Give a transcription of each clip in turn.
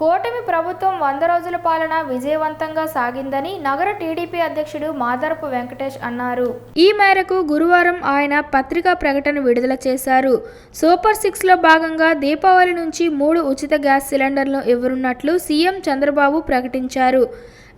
కూటమి ప్రభుత్వం వంద రోజుల పాలన విజయవంతంగా సాగిందని నగర టీడీపీ అధ్యక్షుడు మాదరపు వెంకటేష్ అన్నారు. ఈ మేరకు గురువారం ఆయన పత్రికా ప్రకటన విడుదల చేశారు. సూపర్ సిక్స్లో భాగంగా దీపావళి నుంచి మూడు ఉచిత గ్యాస్ సిలిండర్లు ఇవ్వనున్నట్లు సీఎం చంద్రబాబు ప్రకటించారు.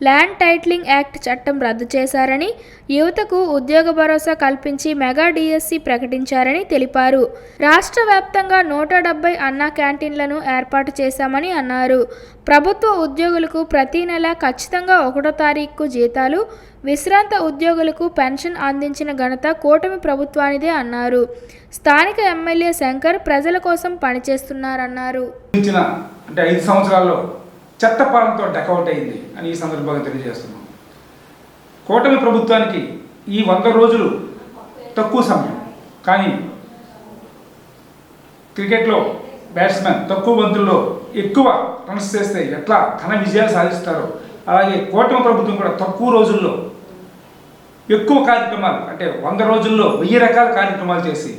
ల్యాండ్ టైటిలింగ్ యాక్ట్ చట్టం రద్దు చేశారని యువతకు ఉద్యోగ భరోసా కల్పించి మెగా డిఎస్సి ప్రకటించారని తెలిపారు. రాష్ట్ర వ్యాప్తంగా నూట డెబ్బై అన్నా క్యాంటీన్లను ఏర్పాటు చేశామని అన్నారు. ప్రభుత్వ ఉద్యోగులకు ప్రతి నెల ఖచ్చితంగా ఒకటో తారీఖుకు జీతాలు విశ్రాంత ఉద్యోగులకు పెన్షన్ అందించిన ఘనత కూటమి ప్రభుత్వానిదే అన్నారు. స్థానిక ఎమ్మెల్యే శంకర్ ప్రజల కోసం పనిచేస్తున్నారన్నారు. అంటే ఐదు సంవత్సరాల్లో చెత్త పాలనతో డకౌట్ అయింది అని ఈ సందర్భంగా తెలియజేస్తున్నాం. కూటమి ప్రభుత్వానికి ఈ వంద రోజులు తక్కువ సమయం. కానీ క్రికెట్లో బ్యాట్స్మెన్ తక్కువ బంతుల్లో ఎక్కువ రన్స్ చేస్తే ఎట్లా ఘన విజయాలు సాధిస్తారో అలాగే కూటమి ప్రభుత్వం కూడా తక్కువ రోజుల్లో ఎక్కువ కార్యక్రమాలు అంటే వంద రోజుల్లో వెయ్యి రకాల కార్యక్రమాలు చేసి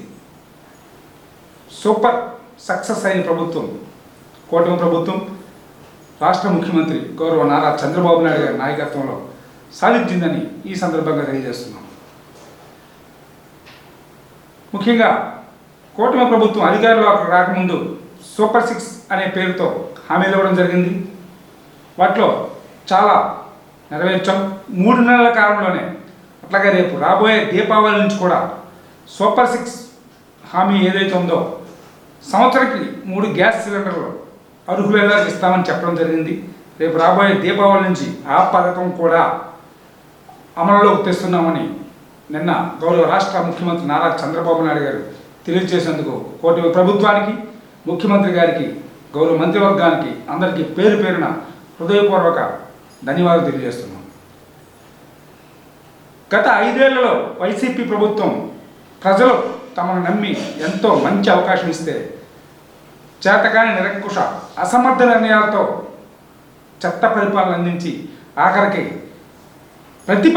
సూపర్ సక్సెస్ అయిన ప్రభుత్వం కూటమి ప్రభుత్వం రాష్ట్ర ముఖ్యమంత్రి గౌరవ నారా చంద్రబాబు నాయుడు గారి నాయకత్వంలో సాధించిందని ఈ సందర్భంగా తెలియజేస్తున్నాం. ముఖ్యంగా కూటమి ప్రభుత్వం అధికారంలోకి రాకముందు సూపర్ సిక్స్ అనే పేరుతో హామీలు ఇవ్వడం జరిగింది. వాటిలో చాలా నెరవేర్చాం. మూడు నెలల కాలంలోనే అట్లాగే రేపు రాబోయే దీపావళి నుంచి కూడా సూపర్ సిక్స్ హామీ ఏదైతే ఉందో సంవత్సరానికి మూడు గ్యాస్ సిలిండర్లు అర్హులైనా ఇస్తామని చెప్పడం జరిగింది. రేపు రాబోయే దీపావళి నుంచి ఆ పథకం కూడా అమలులోకి తెస్తున్నామని నిన్న గౌరవ రాష్ట్ర ముఖ్యమంత్రి నారా చంద్రబాబు నాయుడు గారు తెలియజేసేందుకు కోటి ప్రభుత్వానికి ముఖ్యమంత్రి గారికి గౌరవ మంత్రివర్గానికి అందరికీ పేరు పేరున హృదయపూర్వక ధన్యవాదాలు తెలియజేస్తున్నాం. గత ఐదేళ్ళలో వైసీపీ ప్రభుత్వం ప్రజలు తమను నమ్మి ఎంతో మంచి అవకాశం ఇస్తే చేతకాని నిరంకుశ అసమర్థ నిర్ణయాలతో చెత్త పరిపాలన అందించి ఆఖరికి ప్రతి